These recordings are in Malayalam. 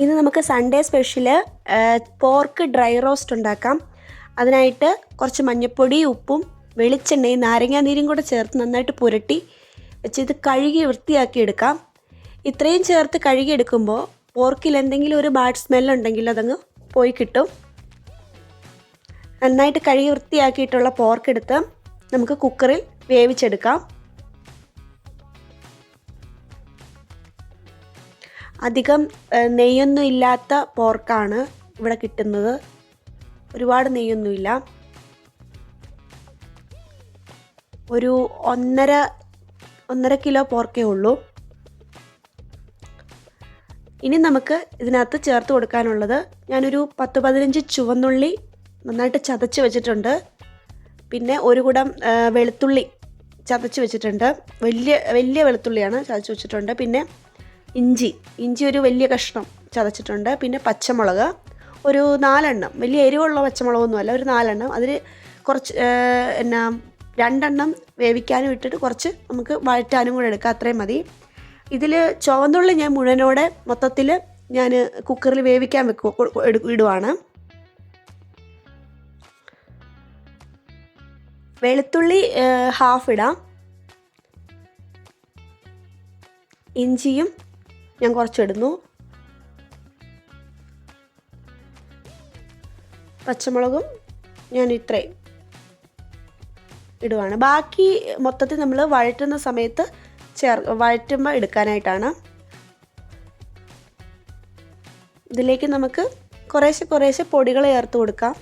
ഇന്ന് നമുക്ക് Sunday special pork dry roast ഉണ്ടാക്കാം. അതിനായിട്ട് കുറച്ച് മഞ്ഞൾപ്പൊടി ഉപ്പും വെളിച്ചെണ്ണയും നാരങ്ങാനീരും കൂടെ ചേർത്ത് നന്നായിട്ട് പുരട്ടി വെച്ച് ഇത് കഴുകി വൃത്തിയാക്കി എടുക്കാം. ഇത്രയും ചേർത്ത് കഴുകി എടുക്കുമ്പോൾ പോർക്കിൽ എന്തെങ്കിലും ഒരു ബാഡ് സ്മെല്ലുണ്ടെങ്കിൽ അതങ്ങ് പോയി കിട്ടും. നന്നായിട്ട് കഴുകി വൃത്തിയാക്കിയിട്ടുള്ള പോർക്ക് എടുത്ത് നമുക്ക് കുക്കറിൽ വേവിച്ചെടുക്കാം. അധികം നെയ്യൊന്നും ഇല്ലാത്ത പോർക്കാണ് ഇവിടെ കിട്ടുന്നത്. ഒരുപാട് നെയ്യൊന്നുമില്ല. ഒരു ഒന്നര ഒന്നര കിലോ പോർക്കേ ഉള്ളൂ. ഇനി നമുക്ക് ഇതിനകത്ത് ചേർത്ത് കൊടുക്കാനുള്ളത് ഞാനൊരു പത്ത് പതിനഞ്ച് ചുവന്നുള്ളി നന്നായിട്ട് ചതച്ച് വെച്ചിട്ടുണ്ട്. പിന്നെ ഒരു കുടം വെളുത്തുള്ളി ചതച്ച് വെച്ചിട്ടുണ്ട്. വലിയ വലിയ വെളുത്തുള്ളിയാണ് ചതച്ച് വെച്ചിട്ടുണ്ട്. പിന്നെ ഇഞ്ചി. ഇഞ്ചി ഒരു വലിയ കഷ്ണം ചതച്ചിട്ടുണ്ട്. പിന്നെ പച്ചമുളക്. ഒരു നാലെണ്ണം. വലിയ എരിവുള്ള പച്ചമുളകൊന്നുമല്ല. ഒരു നാലെണ്ണം. അതിൽ കുറച്ച് എന്നാ രണ്ടെണ്ണം വേവിക്കാനും ഇട്ടിട്ട് കുറച്ച് നമുക്ക് വഴറ്റാനും കൂടെ എടുക്കാം. അത്രയും മതി. ഇതിൽ ചുവന്നുള്ളി ഞാൻ മുഴുവനോടെ മൊത്തത്തിൽ ഞാൻ കുക്കറിൽ വേവിക്കാൻ വെക്കും ഇടുവാണ്. വെളുത്തുള്ളി ഹാഫ് ഇടാം. ഇഞ്ചിയും ഞാൻ കുറച്ചിടുന്നു. പച്ചമുളകും ഞാൻ ഇത്രയും ഇടുവാണ്. ബാക്കി മൊത്തത്തിൽ നമ്മൾ വഴറ്റുന്ന സമയത്ത് ചേർ വഴറ്റുമ്പോൾ എടുക്കാനായിട്ടാണ്. ഇതിലേക്ക് നമുക്ക് കുറേശ്ശെ കുറേശ്ശെ പൊടികൾ ചേർത്ത് കൊടുക്കാം.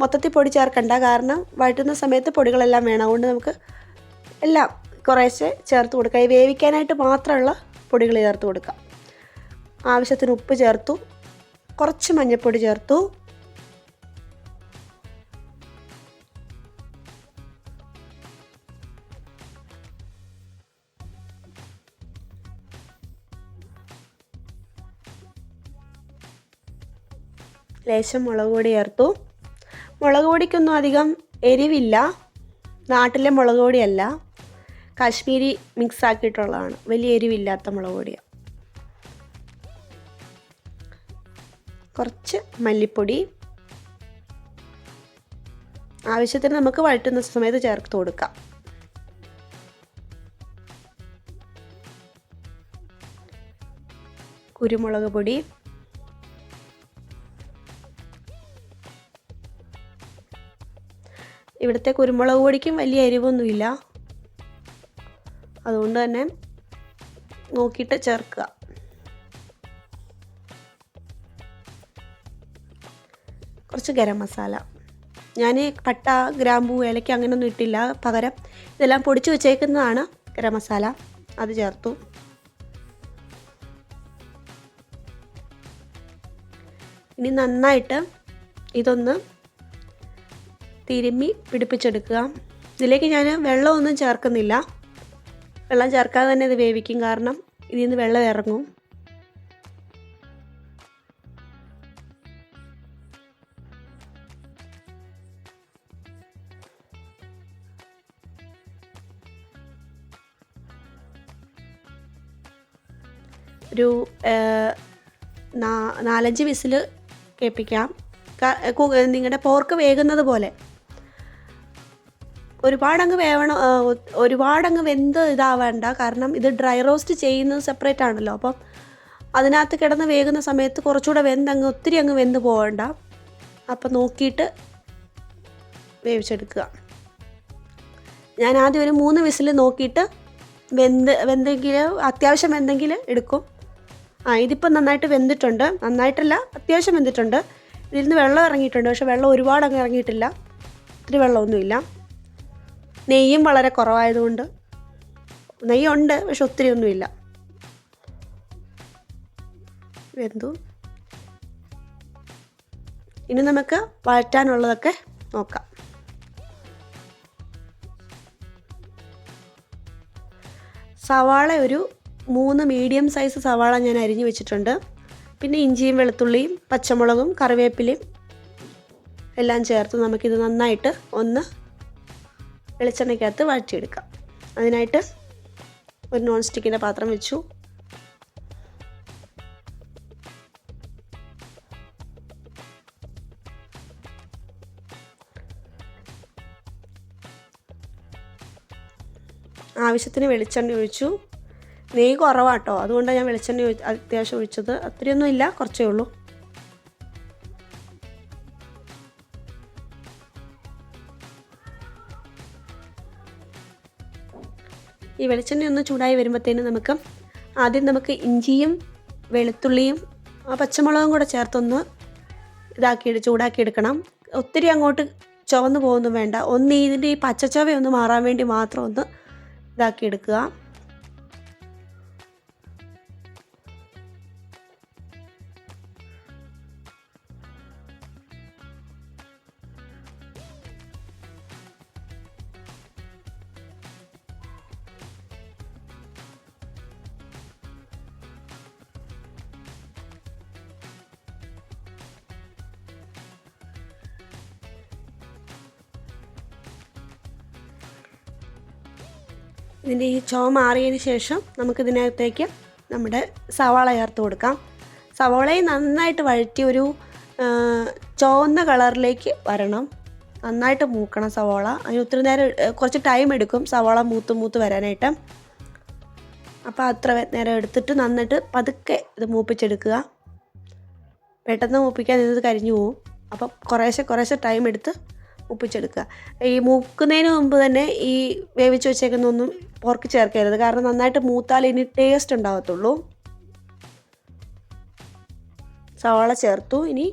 മൊത്തത്തിൽ പൊടി ചേർക്കണ്ട. കാരണം വഴറ്റുന്ന സമയത്ത് പൊടികളെല്ലാം വേണം. അതുകൊണ്ട് നമുക്ക് എല്ലാം കുറേശ്ശെ ചേർത്ത് കൊടുക്കാം. ഈ വേവിക്കാനായിട്ട് മാത്രമുള്ള പൊടികൾ ചേർത്ത് കൊടുക്കാം. ആവശ്യത്തിന് ഉപ്പ് ചേർത്തു. കുറച്ച് മഞ്ഞൾപ്പൊടി ചേർത്തു. ലേശം മുളക് പൊടി ചേർത്തു. മുളക് പൊടിക്കൊന്നും അധികം എരിവില്ല. നാട്ടിലെ മുളക് പൊടിയല്ല. കാശ്മീരി മിക്സ് ആക്കിയിട്ടുള്ളതാണ് വലിയ എരിവില്ലാത്ത മുളക് പൊടിയാണ് കുറച്ച് മല്ലിപ്പൊടി. ആവശ്യത്തിന് നമുക്ക് വഴറ്റുന്ന സമയത്ത് ചേർത്ത് കൊടുക്കാം. കുരുമുളക് പൊടി. ഇവിടുത്തെ കുരുമുളക് പൊടിക്കും വലിയ എരിവൊന്നുമില്ല. അതുകൊണ്ട് തന്നെ നോക്കിയിട്ട് ചേർക്കുക. കുറച്ച് ഗരം മസാല. ഞാൻ പട്ട ഗ്രാമ്പൂ ഏലക്ക അങ്ങനെയൊന്നും ഇട്ടില്ല. പകരം ഇതെല്ലാം പൊടിച്ച് വെച്ചേക്കുന്നതാണ് ഗരം മസാല. അത് ചേർത്തു. ഇനി നന്നായിട്ട് ഇതൊന്ന് തിരുമ്മി പിടിപ്പിച്ചെടുക്കുക. ഇതിലേക്ക് ഞാൻ വെള്ളമൊന്നും ചേർക്കുന്നില്ല. വെള്ളം ചേർക്കാതെ തന്നെ ഇത് വേവിക്കും. കാരണം ഇതിൽ നിന്ന് വെള്ളം ഇറങ്ങും. ഒരു നാലഞ്ച് വിസിൽ കേൾപ്പിക്കാം. നിങ്ങളുടെ പോർക്ക് വേകുന്നത് പോലെ. ഒരുപാടങ്ങ് വേവണം ഒരുപാടങ്ങ് വെന്ത് ഇതാവേണ്ട. കാരണം ഇത് ഡ്രൈ റോസ്റ്റ് ചെയ്യുന്നത് സെപ്പറേറ്റ് ആണല്ലോ. അപ്പം അതിനകത്ത് കിടന്ന് വേകുന്ന സമയത്ത് കുറച്ചുകൂടെ വെന്ത് അങ്ങ് ഒത്തിരി അങ്ങ് വെന്ത് പോകണ്ട അപ്പം നോക്കിയിട്ട് വേവിച്ചെടുക്കുക. ഞാൻ ആദ്യം ഒരു മൂന്ന് വിസിൽ നോക്കിയിട്ട് വെന്ത് വെന്തെങ്കിൽ അത്യാവശ്യം വെന്തെങ്കിൽ എടുക്കും. ആ ഇതിപ്പോൾ നന്നായിട്ട് വെന്തിട്ടുണ്ട്. നന്നായിട്ടല്ല അത്യാവശ്യം വെന്തിട്ടുണ്ട്. ഇതിൽ നിന്ന് വെള്ളം ഇറങ്ങിയിട്ടുണ്ട്. പക്ഷേ വെള്ളം ഒരുപാട് അങ്ങ് ഇറങ്ങിയിട്ടില്ല. ഒത്തിരി വെള്ളമൊന്നുമില്ല. നെയ്യും വളരെ കുറവായതുകൊണ്ട് നെയ്യുണ്ട് പക്ഷെ ഒത്തിരി ഒന്നുമില്ല. വെന്തു. ഇനി നമുക്ക് വഴറ്റാനുള്ളതൊക്കെ നോക്കാം. സവാള ഒരു മൂന്ന് മീഡിയം സൈസ് സവാള ഞാൻ അരിഞ്ഞു വെച്ചിട്ടുണ്ട്. പിന്നെ ഇഞ്ചിയും വെളുത്തുള്ളിയും പച്ചമുളകും കറിവേപ്പിലയും എല്ലാം ചേർത്ത് നമുക്കിത് നന്നായിട്ട് ഒന്ന് വെളിച്ചെണ്ണയ്ക്കകത്ത് വഴറ്റിയെടുക്കാം. അതിനായിട്ട് ഒരു നോൺ സ്റ്റിക്കിന്റെ പാത്രം വെച്ചു. ആവശ്യത്തിന് വെളിച്ചെണ്ണ ഒഴിച്ചു. നെയ്യ് കുറവാട്ടോ. അതുകൊണ്ടാണ് ഞാൻ വെളിച്ചെണ്ണ അത്യാവശ്യം ഒഴിച്ചത്. അത്രയൊന്നും ഇല്ല. കുറച്ചേ ഉള്ളൂ. ഈ വെളിച്ചെണ്ണ ഒന്ന് ചൂടായി വരുമ്പോഴത്തേനും നമുക്ക് ആദ്യം നമുക്ക് ഇഞ്ചിയും വെളുത്തുള്ളിയും ആ പച്ചമുളകും കൂടെ ചേർത്തൊന്ന് ഇതാക്കി ചൂടാക്കി എടുക്കണം ഒത്തിരി അങ്ങോട്ട് ചുവന്ന് പോകുന്നു വേണ്ട. ഒന്ന് ഇതിന്റെ ഈ പച്ച ഒന്ന് മാറാൻ വേണ്ടി മാത്രം ഒന്ന് ഇതാക്കി എടുക്കുക ഇതിന്റെ ഈ ചുവ മാറിയതിന് ശേഷം നമുക്കിതിനകത്തേക്ക് നമ്മുടെ സവാള ചേർത്ത് കൊടുക്കാം. സവാളയെ നന്നായിട്ട് വഴറ്റി ഒരു ചുവന്ന കളറിലേക്ക് വരണം. നന്നായിട്ട് മൂക്കണം സവാള. അതിന് ഒത്തിരി നേരം കുറച്ച് ടൈം എടുക്കും സവാള മൂത്ത് മൂത്ത് വരാനായിട്ട്. അപ്പോൾ അത്ര നേരം എടുത്തിട്ട് നന്നിട്ട് പതുക്കെ ഇത് മൂപ്പിച്ചെടുക്കുക. പെട്ടെന്ന് മൂപ്പിക്കാൻ ഇത് കരിഞ്ഞു പോവും. അപ്പം കുറേശ്ശെ കുറേശ്ശെ ടൈം എടുത്ത് മൂപ്പിച്ചെടുക്കുക ഈ മൂക്കുന്നതിന് മുമ്പ് തന്നെ ഈ വേവിച്ച് വെച്ചേക്കുന്ന ഒന്നും പോർക്ക് ചേർക്കരുത്. കാരണം നന്നായിട്ട് മൂത്താൽ ഇനി ടേസ്റ്റ് ഉണ്ടാകത്തുള്ളൂ സവാള ചേർത്തു. ഇനി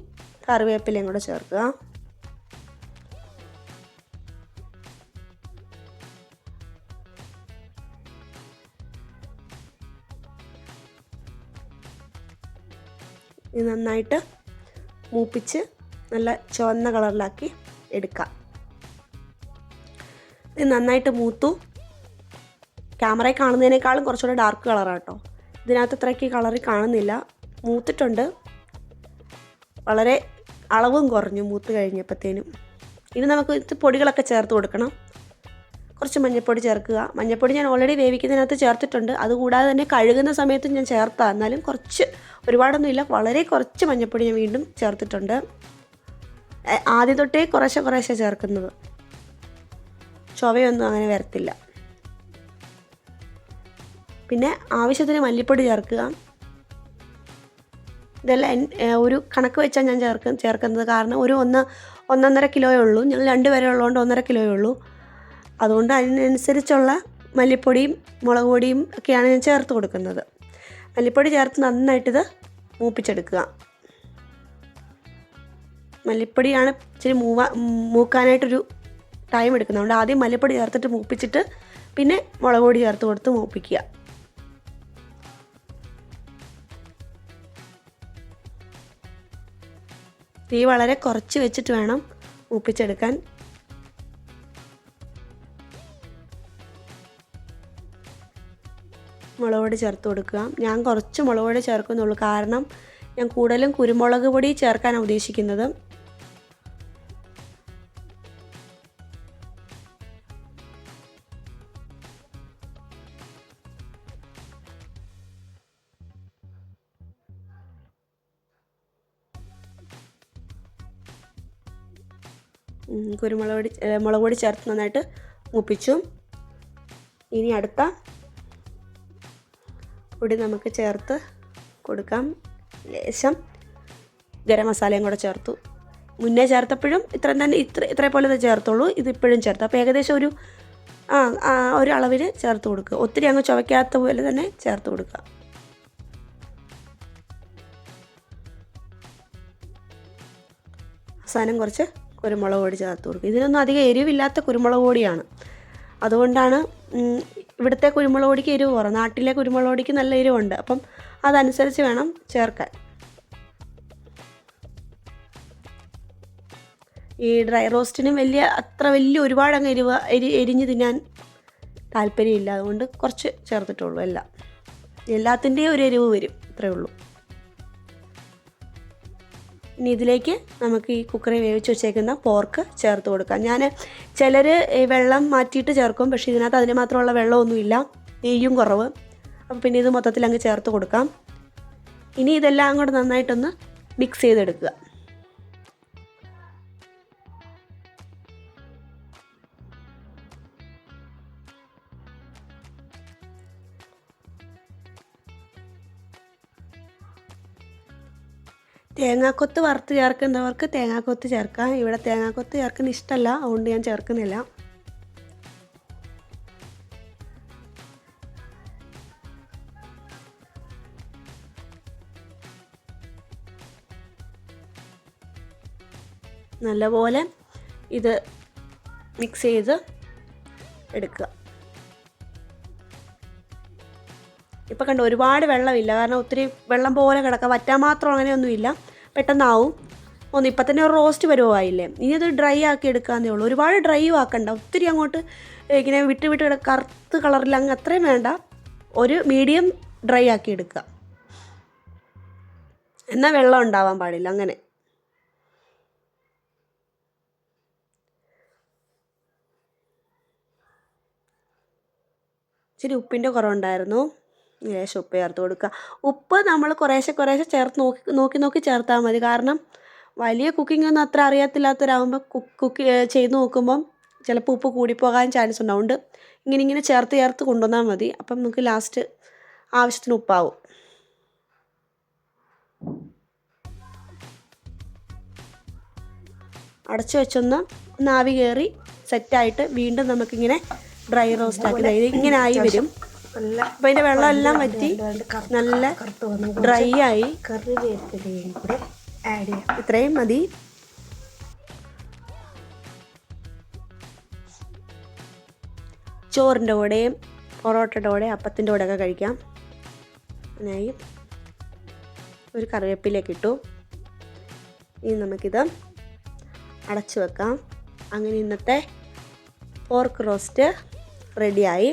കറിവേപ്പിലയും കൂടെ ചേർക്കുക. നന്നായിട്ട് മൂപ്പിച്ച് നല്ല ചുവന്ന കളറിലാക്കി എടുക്കാം. ഇത് നന്നായിട്ട് മൂത്തു. ക്യാമറയിൽ കാണുന്നതിനേക്കാളും കുറച്ചുകൂടെ ഡാർക്ക് കളറാണ് കേട്ടോ ഇതിനകത്ത് ഇത്രയ്ക്ക് കളറിൽ കാണുന്നില്ല. മൂത്തിട്ടുണ്ട്. വളരെ അളവും കുറഞ്ഞു മൂത്ത് കഴിഞ്ഞപ്പോഴത്തേനും. ഇനി നമുക്ക് ഇത് പൊടികളൊക്കെ ചേർത്ത് കൊടുക്കണം. കുറച്ച് മഞ്ഞൾപ്പൊടി ചേർക്കുക. മഞ്ഞൾപ്പൊടി ഞാൻ ഓൾറെഡി വേവിക്കുന്നതിനകത്ത് ചേർത്തിട്ടുണ്ട്. അതുകൂടാതെ തന്നെ കഴുകുന്ന സമയത്തും ഞാൻ ചേർത്താ. എന്നാലും കുറച്ച് ഒരുപാടൊന്നുമില്ല. വളരെ കുറച്ച് മഞ്ഞൾപ്പൊടി ഞാൻ വീണ്ടും ചേർത്തിട്ടുണ്ട്. ആദ്യം തൊട്ടേ കുറേശ്ശെ കുറേശ്ശെ ചേർക്കുന്നത്. ചൊവയൊന്നും അങ്ങനെ വരത്തില്ല. പിന്നെ ആവശ്യത്തിന് മല്ലിപ്പൊടി ചേർക്കുക. ഇതെല്ലാം ഒരു കണക്ക് വെച്ചാൽ ഞാൻ ചേർക്ക ചേർക്കുന്നത്. കാരണം ഒരു ഒന്ന് ഒന്നൊന്നര കിലോയേ ഉള്ളൂ. ഞങ്ങൾ രണ്ട് പേരെ ഉള്ളതുകൊണ്ട് ഒന്നര കിലോയേ ഉള്ളൂ. അതുകൊണ്ട് അതിനനുസരിച്ചുള്ള മല്ലിപ്പൊടിയും മുളക് പൊടിയും ഒക്കെയാണ് ഞാൻ ചേർത്ത് കൊടുക്കുന്നത്. മല്ലിപ്പൊടി ചേർത്ത് നന്നായിട്ടിത് മൂപ്പിച്ചെടുക്കുക. മല്ലിപ്പൊടിയാണ് ഇച്ചിരി മൂവാ മൂക്കാനായിട്ടൊരു ടൈം എടുക്കുന്നത്. അതുകൊണ്ട് ആദ്യം മല്ലിപ്പൊടി ചേർത്തിട്ട് മൂപ്പിച്ചിട്ട് പിന്നെ മുളക് പൊടി ചേർത്ത് കൊടുത്ത് മൂപ്പിക്കുക. തീ വളരെ കുറച്ച് വെച്ചിട്ട് വേണം മൂപ്പിച്ചെടുക്കാൻ. മുളക് പൊടി ചേർത്ത് കൊടുക്കുക. ഞാൻ കുറച്ച് മുളക് പൊടി ചേർക്കുന്നുള്ളൂ. കാരണം ഞാൻ കൂടുതലും കുരുമുളക് പൊടി ചേർക്കാനാണ് ഉദ്ദേശിക്കുന്നത്. കുരുമുളക് പൊടി മുളക് പൊടി ചേർത്ത് നന്നായിട്ട് മുപ്പിച്ചു. ഇനി അടുത്ത പൊടി നമുക്ക് ചേർത്ത് കൊടുക്കാം. ലേശം ഗരം മസാലയും കൂടെ ചേർത്തു. മുന്നേ ചേർത്തപ്പോഴും ഇത്രയും തന്നെ ഇത്ര ഇത്ര പോലെ തന്നെ ചേർത്തുള്ളൂ. ഇതിപ്പോഴും ചേർത്ത്. അപ്പോൾ ഏകദേശം ഒരു ആ ഒരു അളവിന് ചേർത്ത് കൊടുക്കുക ഒത്തിരി അങ്ങ് ചുവയ്ക്കാത്ത പോലെ തന്നെ ചേർത്ത് കൊടുക്കുക അവസാനം കുറച്ച് കുരുമുളക് പൊടി ചേർത്ത് കൊടുക്കുക ഇതിനൊന്നും അധികം എരിവില്ലാത്ത കുരുമുളക് പൊടിയാണ്. അതുകൊണ്ടാണ് ഇവിടുത്തെ കുരുമുളക് പൊടിക്ക് എരിവ് കുറവ്. നാട്ടിലെ കുരുമുളക് പൊടിക്ക് നല്ല എരിവുണ്ട്. അപ്പം അതനുസരിച്ച് വേണം ചേർക്കാൻ. ഈ ഡ്രൈ റോസ്റ്റിനും വലിയ അത്ര വലിയ ഒരുപാട് അങ്ങ് എരിവ് എരി എരിഞ്ഞ് തിന്നാൻ താല്പര്യമില്ല. അതുകൊണ്ട് കുറച്ച് ചേർത്തിട്ടുള്ളൂ എല്ലാം. എല്ലാത്തിന്റെയും ഒരു എരിവ് വരും അത്രേ ഉള്ളൂ. ഇനി ഇതിലേക്ക് നമുക്ക് ഈ കുക്കറിൽ വേവിച്ച് വെച്ചേക്കുന്ന പോർക്ക് ചേർത്ത് കൊടുക്കാം. ഞാൻ ചിലർ വെള്ളം മാറ്റിയിട്ട് ചേർക്കും പക്ഷേ ഇതിനകത്ത് അതിന് മാത്രമുള്ള വെള്ളമൊന്നുമില്ല. നെയ്യും കുറവ്. അപ്പം പിന്നെ ഇത് മൊത്തത്തിൽ അങ്ങ് ചേർത്ത് കൊടുക്കാം. ഇനി ഇതെല്ലാം കൂടെ നന്നായിട്ടൊന്ന് മിക്സ് ചെയ്തെടുക്കുക. തേങ്ങാക്കൊത്ത് വറുത്ത് ചേർക്കുന്നവർക്ക് തേങ്ങാക്കൊത്ത് ചേർക്കാം. ഇവിടെ തേങ്ങാക്കൊത്ത് ചേർക്കുന്ന ഇഷ്ടമല്ല. അതുകൊണ്ട് ഞാൻ ചേർക്കുന്നില്ല. നല്ലപോലെ ഇത് മിക്സ് ചെയ്ത് എടുക്കുക. ഇപ്പം കണ്ടോ ഒരുപാട് വെള്ളമില്ല. കാരണം ഒത്തിരി വെള്ളം പോലെ കിടക്കുക വറ്റാൻ മാത്രം അങ്ങനെയൊന്നുമില്ല. പെട്ടെന്നാവും. ഒന്ന് ഇപ്പം തന്നെ ഒരു റോസ്റ്റ് പരുവമായില്ലേ? ഇനി അത് ഡ്രൈ ആക്കി എടുക്കാന്നേ ഉള്ളൂ. ഒരുപാട് ഡ്രൈ ആക്കണ്ട. ഒത്തിരി അങ്ങോട്ട് ഇങ്ങനെ വിട്ട് വിട്ട് കിട കറുത്ത് കളറിൽ അങ്ങ് അത്രയും വേണ്ട. ഒരു മീഡിയം ഡ്രൈ ആക്കി എടുക്കുക. എന്നാൽ വെള്ളം ഉണ്ടാവാൻ പാടില്ല. അങ്ങനെ. ഇച്ചിരി ഉപ്പിന്റെ കുറവുണ്ടായിരുന്നു. ലേശം ഉപ്പ് ചേർത്ത് കൊടുക്കുക. ഉപ്പ് നമ്മൾ കുറേശ്ശെ കുറേശ്ശെ ചേർത്ത് നോക്കി നോക്കി നോക്കി ചേർത്താൽ മതി. കാരണം വലിയ കുക്കിംഗ് ഒന്നും അത്ര അറിയത്തില്ലാത്തവരാകുമ്പോൾ കുക്ക് കുക്ക് ചെയ്ത് നോക്കുമ്പം ചിലപ്പോൾ ഉപ്പ് കൂടിപ്പോകാൻ ചാൻസ് ഉണ്ട്. അതുകൊണ്ട് ഇങ്ങനെ ഇങ്ങനെ ചേർത്ത് ചേർത്ത് കൊണ്ടുവന്നാൽ മതി. അപ്പം നമുക്ക് ലാസ്റ്റ് ആവശ്യത്തിന് ഉപ്പാവും. അടച്ചു വെച്ചൊന്ന് ഒന്ന് ആവി കയറി സെറ്റായിട്ട് വീണ്ടും നമുക്കിങ്ങനെ ഡ്രൈ റോസ്റ്റ് ആക്കി. ഇങ്ങനെ ആയി വരും. നല്ല അതിന്റെ വെള്ളം എല്ലാം വറ്റി നല്ല ഡ്രൈ ആയി. ആഡ് ഇത്രയും മതി. ചോറിന്റെ കൂടെയും പൊറോട്ടയുടെ കൂടെ അപ്പത്തിന്റെ കൂടെ ഒക്കെ കഴിക്കാം. അതിനായി ഒരു കറിവേപ്പിലേക്ക് ഇട്ടു. ഇനി നമുക്കിത് അടച്ചു വെക്കാം. അങ്ങനെ ഇന്നത്തെ പോർക്ക് റോസ്റ്റ് റെഡിയായി.